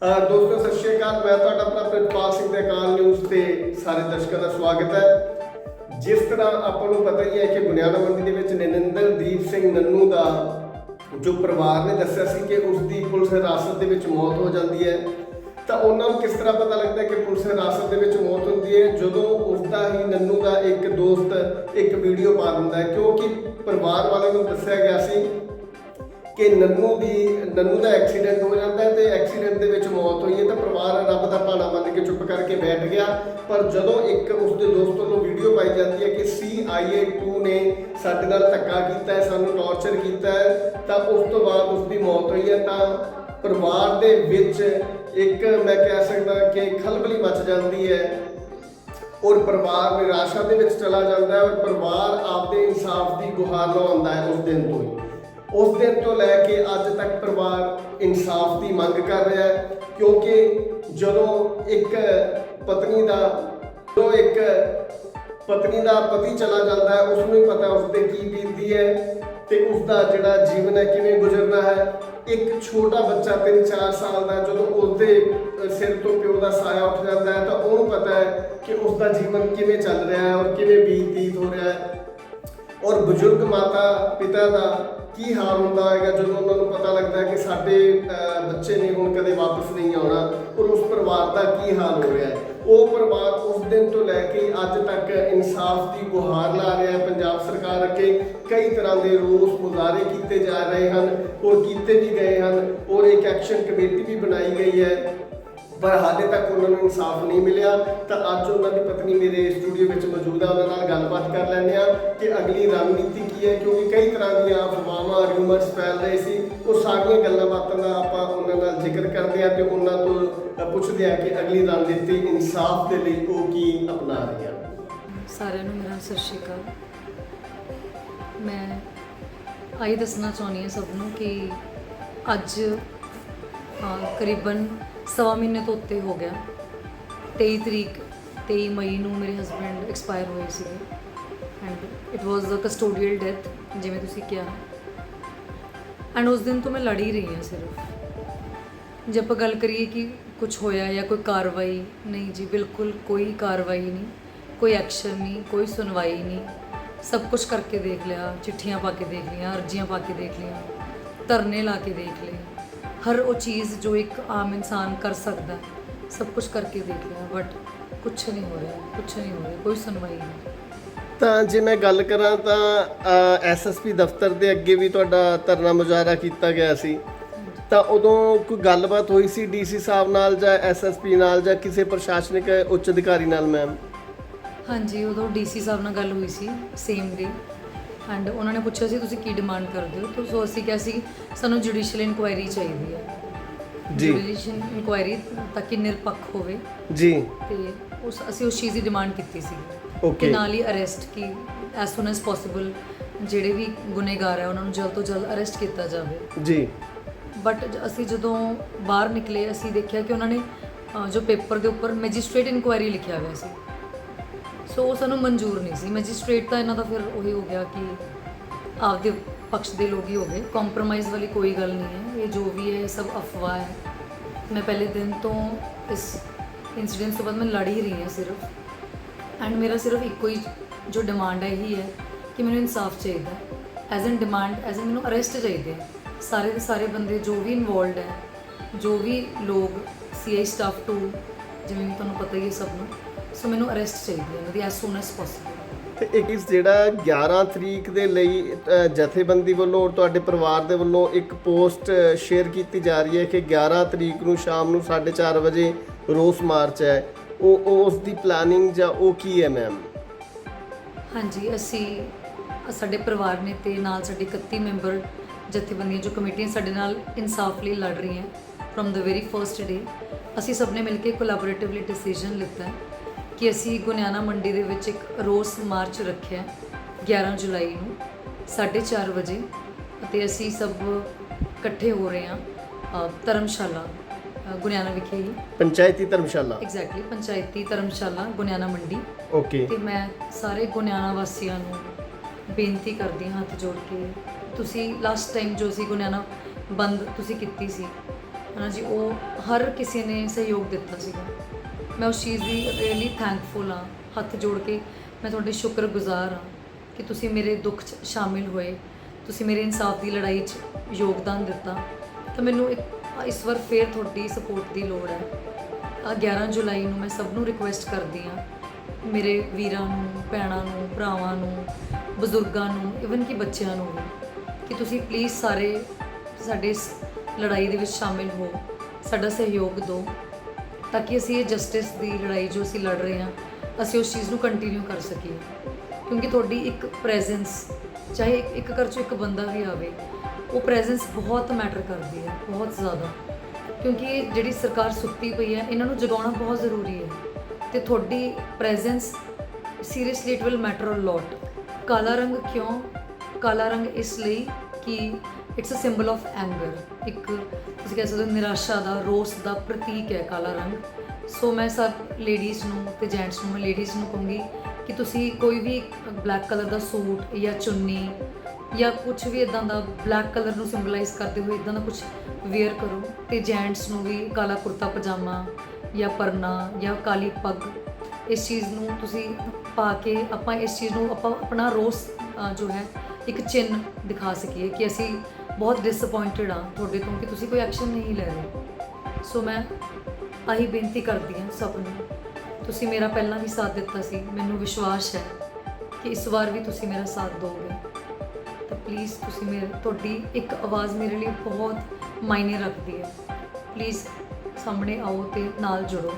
ਦੋਸਤੋ, ਸਤਿ ਸ਼੍ਰੀ ਅਕਾਲ। ਮੈਂ ਤੁਹਾਡਾ ਆਪਣਾ ਪ੍ਰਿਤਪਾਲ ਸਿੰਘ ਦੇ ਅਕਾਲ ਨਿਊਜ਼ ਤੇ ਸਾਰੇ ਦਰਸ਼ਕਾਂ ਦਾ ਸਵਾਗਤ ਹੈ। ਜਿਸ ਤਰ੍ਹਾਂ ਆਪਾਂ ਨੂੰ ਪਤਾ ਹੀ ਹੈ ਕਿ ਬੁਨਿਆਣਾ ਮੰਡੀ ਦੇ ਵਿੱਚ ਨਰਿੰਦਰਦੀਪ ਸਿੰਘ ਨੰਨੂ ਦਾ ਜੋ ਪਰਿਵਾਰ ਨੇ ਦੱਸਿਆ ਸੀ ਕਿ ਉਸ ਦੀ ਪੁਲਿਸ ਹਿਰਾਸਤ ਦੇ ਵਿੱਚ ਮੌਤ ਹੋ ਜਾਂਦੀ ਹੈ। ਤਾਂ ਉਹਨਾਂ ਨੂੰ ਕਿਸ ਤਰ੍ਹਾਂ ਪਤਾ ਲੱਗਦਾ ਕਿ ਪੁਲਿਸ ਹਿਰਾਸਤ ਦੇ ਵਿੱਚ ਮੌਤ ਹੁੰਦੀ ਹੈ? ਜਦੋਂ ਉਸ ਦਾ ਹੀ ਨੰਨੂ ਦਾ ਇੱਕ ਦੋਸਤ ਇੱਕ ਵੀਡੀਓ ਪਾ ਦਿੰਦਾ ਹੈ, ਕਿਉਂਕਿ ਪਰਿਵਾਰ ਵਾਲਿਆਂ ਨੂੰ ਦੱਸਿਆ ਗਿਆ ਸੀ ਕਿ ਨੰਨੂ ਦੀ ਨੰਨੂ ਦਾ ਐਕਸੀਡੈਂਟ ਹੋ ਜਾਂਦਾ ਹੈ ਤੇ ਐਕਸੀਡੈਂਟ ਦੇ ਵਿੱਚ ਮੌਤ ਹੋਈ ਹੈ ਤਾਂ ਪਰਿਵਾਰ ਰੱਬ ਦਾ ਭਾਣਾ ਮੰਨ ਕੇ ਚੁੱਪ ਕਰਕੇ ਬੈਠ ਗਿਆ। ਪਰ ਜਦੋਂ ਇੱਕ ਉਸਦੇ ਦੋਸਤ ਵੱਲੋਂ ਵੀਡੀਓ ਪਾਈ ਜਾਂਦੀ ਹੈ ਕਿ CIA 2 ਨੇ ਸਾਡੇ ਨਾਲ ਧੱਕਾ ਕੀਤਾ ਹੈ, ਸਾਨੂੰ ਟੌਰਚਰ ਕੀਤਾ ਹੈ, ਤਾਂ ਉਸ ਤੋਂ ਬਾਅਦ ਉਸ ਦੀ ਮੌਤ ਹੋਈ ਹੈ ਤਾਂ ਪਰਿਵਾਰ ਦੇ ਵਿੱਚ ਇੱਕ ਮੈਂ ਕਹਿ ਸਕਦਾ ਕਿ ਖਲਬਲੀ ਮਚ ਜਾਂਦੀ ਹੈ ਔਰ ਪਰਿਵਾਰ ਨਿਰਾਸ਼ਾ ਦੇ ਵਿੱਚ ਚਲਾ ਜਾਂਦਾ ਹੈ ਔਰ ਪਰਿਵਾਰ ਆਪਦੇ ਇਨਸਾਫ ਦੀ ਗੁਹਾਰ ਲਗਾਉਂਦਾ ਹੈ ਉਸ ਦਿਨ ਤੋਂ ਹੀ। ਉਸ ਦਿਨ ਤੋਂ ਲੈ ਕੇ ਅੱਜ ਤੱਕ ਪਰਿਵਾਰ ਇਨਸਾਫ ਦੀ ਮੰਗ ਕਰ ਰਿਹਾ ਹੈ, ਕਿਉਂਕਿ ਜਦੋਂ ਇੱਕ ਪਤਨੀ ਦਾ, ਜਦੋਂ ਇੱਕ ਪਤਨੀ ਦਾ ਪਤੀ ਚਲਾ ਜਾਂਦਾ ਹੈ ਉਸ ਨੂੰ ਹੀ ਪਤਾ ਉਸ ਤੇ ਕੀ ਬੀਤਦੀ ਹੈ ਤੇ ਉਸ ਦਾ ਜਿਹੜਾ ਜੀਵਨ ਹੈ ਕਿਵੇਂ ਗੁਜ਼ਰਨਾ ਹੈ। ਇੱਕ ਛੋਟਾ ਬੱਚਾ 3-4 ਸਾਲ ਦਾ, ਜਦੋਂ ਉਹਦੇ ਸਿਰ ਤੋਂ ਪਿਓ ਦਾ ਸਾਇਆ ਉੱਠ ਜਾਂਦਾ ਹੈ, ਤਾਂ ਉਹਨੂੰ ਪਤਾ ਹੈ ਕਿ ਉਸ ਦਾ ਜੀਵਨ ਕਿਵੇਂ ਚੱਲ ਰਿਹਾ ਹੈ ਔਰ ਕਿਵੇਂ ਬੀਤੀਤ ਹੋ ਰਿਹਾ ਹੈ। ਔਰ ਬਜ਼ੁਰਗ ਮਾਤਾ ਪਿਤਾ ਦਾ ਕੀ ਹਾਲ ਹੁੰਦਾ ਹੈਗਾ ਜਦੋਂ ਉਹਨਾਂ ਨੂੰ ਪਤਾ ਲੱਗਦਾ ਕਿ ਸਾਡੇ ਬੱਚੇ ਨੇ ਹੁਣ ਕਦੇ ਵਾਪਸ ਨਹੀਂ ਆਉਣਾ, ਔਰ ਉਸ ਪਰਿਵਾਰ ਦਾ ਕੀ ਹਾਲ ਹੋ ਰਿਹਾ ਹੈ? ਉਹ ਪਰਿਵਾਰ ਉਸ ਦਿਨ ਤੋਂ ਲੈ ਕੇ ਅੱਜ ਤੱਕ ਇਨਸਾਫ ਦੀ ਗੁਹਾਰ ਲਾ ਰਿਹਾ ਹੈ। ਪੰਜਾਬ ਸਰਕਾਰ ਅੱਗੇ ਕਈ ਤਰ੍ਹਾਂ ਦੇ ਰੋਸ ਮੁਜ਼ਾਹਰੇ ਕੀਤੇ ਜਾ ਰਹੇ ਹਨ ਔਰ ਕੀਤੇ ਵੀ ਗਏ ਹਨ, ਔਰ ਇੱਕ ਐਕਸ਼ਨ ਕਮੇਟੀ ਵੀ ਬਣਾਈ ਗਈ ਹੈ। ਪਰ ਹਾਲੇ ਤੱਕ ਉਹਨਾਂ ਨੂੰ ਇਨਸਾਫ ਨਹੀਂ ਮਿਲਿਆ। ਤਾਂ ਅੱਜ ਉਹਨਾਂ ਦੀ ਪਤਨੀ ਮੇਰੇ ਸਟੂਡੀਓ ਵਿੱਚ ਮੌਜੂਦ ਹੈ ਉਹਨਾਂ ਨਾਲ ਗੱਲਬਾਤ ਕਰ ਲੈਂਦੇ ਆ ਕਿ ਅਗਲੀ ਰਣਨੀਤੀ ਕੀ ਹੈ, ਕਿਉਂਕਿ ਕਈ ਤਰ੍ਹਾਂ ਦੀਆਂ ਅਫਵਾਹਾਂ ਰਿਊਮਰਸ ਫੈਲ ਰਹੇ ਸੀ। ਉਹ ਸਾਰੀਆਂ ਗੱਲਾਂ ਬਾਤਾਂ ਦਾ ਆਪਾਂ ਉਹਨਾਂ ਨਾਲ ਜ਼ਿਕਰ ਕਰਦੇ ਆ ਤੇ ਉਹਨਾਂ ਤੋਂ ਪੁੱਛਦੇ ਆ ਕਿ ਅਗਲੀ ਰਣਨੀਤੀ ਇਨਸਾਫ ਦੇ ਲਈ ਉਹ ਕੀ ਅਪਣਾ ਰਹੇ ਸਾਰਿਆਂ ਨੂੰ ਮੇਰਾ ਸਤਿ ਸ਼੍ਰੀ ਅਕਾਲ। ਮੈਂ ਆਈ ਦੱਸਣਾ ਚਾਹੁੰਦੀ ਹਾਂ ਸਭ ਨੂੰ ਕਿ ਅੱਜ ਕਰੀਬਨ ਸਵਾ ਮਹੀਨੇ ਤੋਂ ਉੱਤੇ ਹੋ ਗਿਆ। 23 ਤਰੀਕ 23 ਮਈ ਨੂੰ ਮੇਰੇ ਹਸਬੰਡ ਐਕਸਪਾਇਰ ਹੋਏ ਸੀਗੇ। And it was a custodial death ਜਿਵੇਂ ਤੁਸੀਂ ਕਿਹਾ। ਐਂਡ ਉਸ ਦਿਨ ਤੋਂ ਮੈਂ ਲੜ ਹੀ ਰਹੀ ਹਾਂ ਸਿਰਫ। ਜੇ ਆਪਾਂ ਗੱਲ ਕਰੀਏ ਕਿ ਕੁਝ ਹੋਇਆ ਜਾਂ ਕੋਈ ਕਾਰਵਾਈ, ਨਹੀਂ ਜੀ, ਬਿਲਕੁਲ ਕੋਈ ਕਾਰਵਾਈ ਨਹੀਂ, ਕੋਈ ਐਕਸ਼ਨ ਨਹੀਂ, ਕੋਈ ਸੁਣਵਾਈ ਨਹੀਂ। ਸਭ ਕੁਝ ਕਰਕੇ ਦੇਖ ਲਿਆ, ਚਿੱਠੀਆਂ ਪਾ ਕੇ ਦੇਖ ਲਈਆਂ, ਅਰਜ਼ੀਆਂ ਪਾ ਕੇ ਦੇਖ ਲਈਆਂ, ਧਰਨੇ ਲਾ ਕੇ ਦੇਖ ਲਏ। ਹਰ ਉਹ ਚੀਜ਼ ਜੋ ਇੱਕ ਆਮ ਇਨਸਾਨ ਕਰ ਸਕਦਾ, ਸਭ ਕੁਝ ਕਰਕੇ ਦੇਖ ਲਿਆ ਬਟ ਕੁਝ ਨਹੀਂ ਹੋ ਰਿਹਾ ਕੁਝ ਨਹੀਂ ਹੋ ਰਿਹਾ ਕੋਈ ਸੁਣਵਾਈ ਨਹੀਂ। ਤਾਂ ਜੇ ਮੈਂ ਗੱਲ ਕਰਾਂ ਤਾਂ ਐਸਐਸਪੀ ਦਫ਼ਤਰ ਦੇ ਅੱਗੇ ਵੀ ਤੁਹਾਡਾ ਧਰਨਾ ਮੁਜ਼ਾਹਰਾ ਕੀਤਾ ਗਿਆ ਸੀ। ਤਾਂ ਉਦੋਂ ਕੋਈ ਗੱਲਬਾਤ ਹੋਈ ਸੀ ਡੀਸੀ ਸਾਹਿਬ ਨਾਲ ਜਾਂ ਐਸਐਸਪੀ ਨਾਲ ਜਾਂ ਕਿਸੇ ਪ੍ਰਸ਼ਾਸਨਿਕ ਉੱਚ ਅਧਿਕਾਰੀ ਨਾਲ ਮੈਮ? ਹਾਂਜੀ ਉਦੋਂ ਡੀਸੀ ਸਾਹਿਬ ਨਾਲ ਗੱਲ ਹੋਈ ਸੀ ਸੇਮ ਡੇ ਐਂਡ ਉਹਨਾਂ ਨੇ ਪੁੱਛਿਆ ਸੀ ਤੁਸੀਂ ਕੀ ਡਿਮਾਂਡ ਕਰਦੇ ਹੋ? ਤਾਂ ਸੋ ਅਸੀਂ ਕਿਹਾ ਸੀ ਸਾਨੂੰ ਜੁਡੀਸ਼ੀਅਲ ਇਨਕੁਆਇਰੀ ਚਾਹੀਦੀ ਹੈ। ਜੀ। ਜੁਡੀਸ਼ੀਅਲ ਇਨਕੁਆਇਰੀ ਤਾਂ ਕਿ ਨਿਰਪੱਖ ਹੋਵੇ। ਜੀ। ਤੇ ਉਸ ਅਸੀਂ ਉਸ ਚੀਜ਼ ਦੀ ਡਿਮਾਂਡ ਕੀਤੀ ਸੀ। Okay. ਕਿ ਨਾਲ ਹੀ ਅਰੈਸਟ ਕੀ ਐਸ ਸੂਨ ਐਸ ਪੋਸੀਬਲ ਜਿਹੜੇ ਵੀ ਗੁਨੇਗਾਰ ਹੈ ਉਹਨਾਂ ਨੂੰ ਜਲਦ ਤੋਂ ਜਲਦ ਅਰੈਸਟ ਕੀਤਾ ਜਾਵੇ। ਜੀ। ਬਟ ਅਸੀਂ ਜਦੋਂ ਬਾਹਰ ਨਿਕਲੇ ਅਸੀਂ ਦੇਖਿਆ ਕਿ ਉਹਨਾਂ ਨੇ ਅ, ਜੋ ਪੇਪਰ ਦੇ ਉੱਪਰ ਮੈਜਿਸਟ੍ਰੇਟ ਇਨਕੁਆਇਰੀ ਲਿਖਿਆ ਹੋਇਆ ਸੀ। ਸੋ ਉਹ ਸਾਨੂੰ ਮਨਜ਼ੂਰ ਨਹੀਂ ਸੀ। ਮੈਜਿਸਟ੍ਰੇਟ ਤਾਂ ਇਹਨਾਂ ਦਾ ਫਿਰ ਉਹੀ ਹੋ ਗਿਆ ਕਿ ਆਪਦੇ ਪਕਸ਼ ਦੇ ਲੋਕ ਹੀ ਹੋ ਗਏ। ਕੰਪਰੋਮਾਈਜ਼ ਵਾਲੀ ਕੋਈ ਗੱਲ ਨਹੀਂ ਹੈ। ਇਹ ਜੋ ਵੀ ਹੈ ਇਹ ਸਭ ਅਫਵਾਹ ਹੈ। ਮੈਂ ਪਹਿਲੇ ਦਿਨ ਤੋਂ ਇਸ ਇਨਸੀਡੈਂਟ ਤੋਂ ਬਾਅਦ ਮੈਂ ਲੜ ਹੀ ਰਹੀ ਹਾਂ ਸਿਰਫ। ਐਂਡ ਮੇਰਾ ਸਿਰਫ ਇੱਕੋ ਹੀ ਜੋ ਡਿਮਾਂਡ ਹੈ ਇਹੀ ਹੈ ਕਿ ਮੈਨੂੰ ਇਨਸਾਫ ਚਾਹੀਦਾ as an demand as an ਮੈਨੂੰ ਅਰੈਸਟ ਚਾਹੀਦੇ ਹੈ। ਸਾਰੇ ਦੇ ਸਾਰੇ ਬੰਦੇ ਜੋ ਵੀ ਇਨਵੋਲਡ ਹੈ, ਜੋ ਵੀ ਲੋਕ ਸੀਆਈ ਸਟਾਫ ਟੂ ਜਿਵੇਂ ਤੁਹਾਨੂੰ ਪਤਾ ਹੀ ਹੈ ਸਭ ਨੂੰ, ਸੋ ਮੈਨੂੰ ਅਰੈਸਟ ਚਾਹੀਦੀ ਹੈ ਉਹਨਾਂ ਐਸ ਸੂਨ ਐਸ ਪੋਸੀਬਲ ਤੇ ਇੱਕ ਇਸ ਜਿਹੜਾ 11 ਤਰੀਕ ਦੇ ਲਈ ਜਥੇਬੰਦੀ ਵੱਲੋਂ ਔਰ ਤੁਹਾਡੇ ਪਰਿਵਾਰ ਦੇ ਵੱਲੋਂ ਇੱਕ ਪੋਸਟ ਸ਼ੇਅਰ ਕੀਤੀ ਜਾ ਰਹੀ ਹੈ ਕਿ 11 ਤਰੀਕ ਨੂੰ ਸ਼ਾਮ ਨੂੰ 4:30 ਵਜੇ ਰੋਸ ਮਾਰਚ ਹੈ। ਉਹ ਉਹ ਉਸ ਦੀ ਪਲੈਨਿੰਗ ਜਾਂ ਉਹ ਕੀ ਹੈ ਮੈਮ ਹਾਂਜੀ, ਅਸੀਂ, ਸਾਡੇ ਪਰਿਵਾਰ ਨੇ ਤੇ ਨਾਲ ਸਾਡੇ 31 ਮੈਂਬਰ ਜਥੇਬੰਦੀਆਂ ਜੋ ਕਮੇਟੀਆਂ ਸਾਡੇ ਨਾਲ ਇਨਸਾਫ ਲਈ ਲੜ ਰਹੀਆਂ ਫਰਮ ਦਾ ਵੈਰੀ ਫਰਸਟ ਡੇ ਅਸੀਂ ਸਭ ਨੇ ਮਿਲ ਕੇ ਕੋਲੈਬੋਰੇਟਿਵਲੀ ਡਿਸੀਜਨ ਲਿੱਤਾ ਕਿ ਅਸੀਂ ਗੁਨਿਆਣਾ ਮੰਡੀ ਦੇ ਵਿੱਚ ਇੱਕ ਰੋਸ ਮਾਰਚ ਰੱਖਿਆ ਹੈ 11 ਜੁਲਾਈ ਨੂੰ 4:30 ਵਜੇ ਅਤੇ ਅਸੀਂ ਸਭ ਇਕੱਠੇ ਹੋ ਰਹੇ ਹਾਂ ਧਰਮਸ਼ਾਲਾ ਗੁਨਿਆਣਾ ਵਿਖੇ ਹੀ। ਪੰਚਾਇਤੀ ਧਰਮਸ਼ਾਲਾ। ਐਗਜ਼ੈਕਟਲੀ ਪੰਚਾਇਤੀ ਧਰਮਸ਼ਾਲਾ ਗੁਨਿਆਣਾ ਮੰਡੀ। ਓਕੇ ਤੇ ਮੈਂ ਸਾਰੇ ਗੁਨਿਆਣਾ ਵਾਸੀਆਂ ਨੂੰ ਬੇਨਤੀ ਕਰਦੀ ਹਾਂ ਹੱਥ ਜੋੜ ਕੇ। ਤੁਸੀਂ ਲਾਸਟ ਟਾਈਮ ਜੋ ਸੀ ਗੁਨਿਆਣਾ ਬੰਦ ਤੁਸੀਂ ਕੀਤੀ ਸੀ ਹਨਾ ਜੀ ਉਹ ਹਰ ਕਿਸੇ ਨੇ ਸਹਿਯੋਗ ਦਿੱਤਾ ਸੀਗਾ। ਮੈਂ ਉਸ ਚੀਜ਼ ਦੀ ਰੀਅਲੀ ਥੈਂਕਫੁਲ ਹਾਂ ਹੱਥ ਜੋੜ ਕੇ ਮੈਂ ਤੁਹਾਡੇ ਸ਼ੁਕਰਗੁਜ਼ਾਰ ਹਾਂ ਕਿ ਤੁਸੀਂ ਮੇਰੇ ਦੁੱਖ 'ਚ ਸ਼ਾਮਿਲ ਹੋਏ। ਤੁਸੀਂ ਮੇਰੇ ਇਨਸਾਫ ਦੀ ਲੜਾਈ 'ਚ ਯੋਗਦਾਨ ਦਿੱਤਾ। ਤਾਂ ਮੈਨੂੰ ਇੱਕ ਇਸ ਵਾਰ ਫੇਰ ਤੁਹਾਡੀ ਸਪੋਰਟ ਦੀ ਲੋੜ ਹੈ। ਆਹ 11 ਜੁਲਾਈ ਨੂੰ ਮੈਂ ਸਭ ਨੂੰ ਰਿਕੁਐਸਟ ਕਰਦੀ ਹਾਂ, ਮੇਰੇ ਵੀਰਾਂ ਨੂੰ, ਭੈਣਾਂ ਨੂੰ, ਭਰਾਵਾਂ ਨੂੰ, ਬਜ਼ੁਰਗਾਂ ਨੂੰ ਇਵਨ ਕਿ ਬੱਚਿਆਂ ਨੂੰ ਵੀ, ਕਿ ਤੁਸੀਂ ਪਲੀਜ਼ ਸਾਰੇ ਸਾਡੇ ਇਸ ਲੜਾਈ ਦੇ ਵਿੱਚ ਸ਼ਾਮਿਲ ਹੋ, ਸਾਡਾ ਸਹਿਯੋਗ ਦਿਓ, ਤਾਂ ਕਿ ਅਸੀਂ ਇਹ ਜਸਟਿਸ ਦੀ ਲੜਾਈ ਜੋ ਅਸੀਂ ਲੜ ਰਹੇ ਹਾਂ, ਅਸੀਂ ਉਸ ਚੀਜ਼ ਨੂੰ ਕੰਟੀਨਿਊ ਕਰ ਸਕੀਏ। ਕਿਉਂਕਿ ਤੁਹਾਡੀ ਇੱਕ ਪ੍ਰੈਜ਼ੈਂਸ ਚਾਹੇ ਇੱਕ ਘਰ 'ਚੋਂ ਇੱਕ ਬੰਦਾ ਵੀ ਆਵੇ ਉਹ ਪ੍ਰੈਜ਼ੈਂਸ ਬਹੁਤ ਮੈਟਰ ਕਰਦੀ ਹੈ, ਬਹੁਤ ਜ਼ਿਆਦਾ। ਕਿਉਂਕਿ ਜਿਹੜੀ ਸਰਕਾਰ ਸੁੱਤੀ ਪਈ ਹੈ, ਇਹਨਾਂ ਨੂੰ ਜਗਾਉਣਾ ਬਹੁਤ ਜ਼ਰੂਰੀ ਹੈ। ਤੇ ਤੁਹਾਡੀ presence seriously it will matter a lot ਕਾਲਾ ਰੰਗ ਕਿਉਂ? ਕਾਲਾ ਰੰਗ ਇਸ ਲਈ ਕਿ it's a symbol of anger ਇੱਕ ਤੁਸੀਂ ਕਹਿ ਸਕਦੇ ਹੋ, ਨਿਰਾਸ਼ਾ ਦਾ, ਰੋਸ ਦਾ ਪ੍ਰਤੀਕ ਹੈ ਕਾਲਾ ਰੰਗ। ਸੋ ਮੈਂ ਸਭ ਲੇਡੀਜ਼ ਨੂੰ ਤੇ ਜੈਂਟਸ ਨੂੰ, ਮੈਂ ਲੇਡੀਜ਼ ਨੂੰ ਕਹੂੰਗੀ ਕਿ ਤੁਸੀਂ ਕੋਈ ਵੀ ਬਲੈਕ ਕਲਰ ਦਾ ਸੂਟ ਜਾਂ ਚੁੰਨੀ ਜਾਂ ਕੁਝ ਵੀ ਇਦਾਂ ਦਾ ਬਲੈਕ ਕਲਰ ਨੂੰ ਸਿੰਬਲਾਈਜ਼ ਕਰਦੇ ਹੋਏ ਇਦਾਂ ਦਾ ਕੁਝ ਵੇਅਰ ਕਰੋ ਤੇ ਜੈਂਟਸ ਨੂੰ ਵੀ ਕਾਲਾ ਕੁਰਤਾ ਪਜਾਮਾ ਜਾਂ ਪਰਨਾ ਜਾਂ ਕਾਲੀ ਪੱਗ, ਇਸ ਚੀਜ਼ ਨੂੰ ਤੁਸੀਂ ਪਾ ਕੇ ਆਪਾਂ ਇਸ ਚੀਜ਼ ਨੂੰ ਆਪਾਂ ਆਪਣਾ ਰੋਸ ਜੋ ਹੈ, ਇੱਕ ਚਿੰਨ ਦਿਖਾ ਸਕੀਏ ਕਿ ਅਸੀਂ ਬਹੁਤ ਡਿਸਪਾਇੰਟਡ ਆ ਤੁਹਾਡੇ ਤੋਂ ਕਿ ਤੁਸੀਂ ਕੋਈ ਐਕਸ਼ਨ ਨਹੀਂ ਲੈ ਰਹੇ। ਸੋ ਮੈਂ ਆਹੀ ਬੇਨਤੀ ਕਰਦੀ ਹਾਂ ਸਭ ਨੂੰ, ਤੁਸੀਂ ਮੇਰਾ ਪਹਿਲਾਂ ਵੀ ਸਾਥ ਦਿੱਤਾ ਸੀ, ਮੈਨੂੰ ਵਿਸ਼ਵਾਸ ਹੈ ਕਿ ਇਸ ਵਾਰ ਵੀ ਤੁਸੀਂ ਮੇਰਾ ਸਾਥ ਦਿਓਗੇ ਤਾਂ ਪਲੀਜ਼ ਤੁਸੀਂ ਮੇਰੇ ਤੁਹਾਡੀ ਇੱਕ ਆਵਾਜ਼ ਮੇਰੇ ਲਈ ਬਹੁਤ ਮਾਇਨੇ ਰੱਖਦੀ ਹੈ। ਪਲੀਜ਼ ਸਾਹਮਣੇ ਆਓ ਤੇ ਨਾਲ ਜੁੜੋ।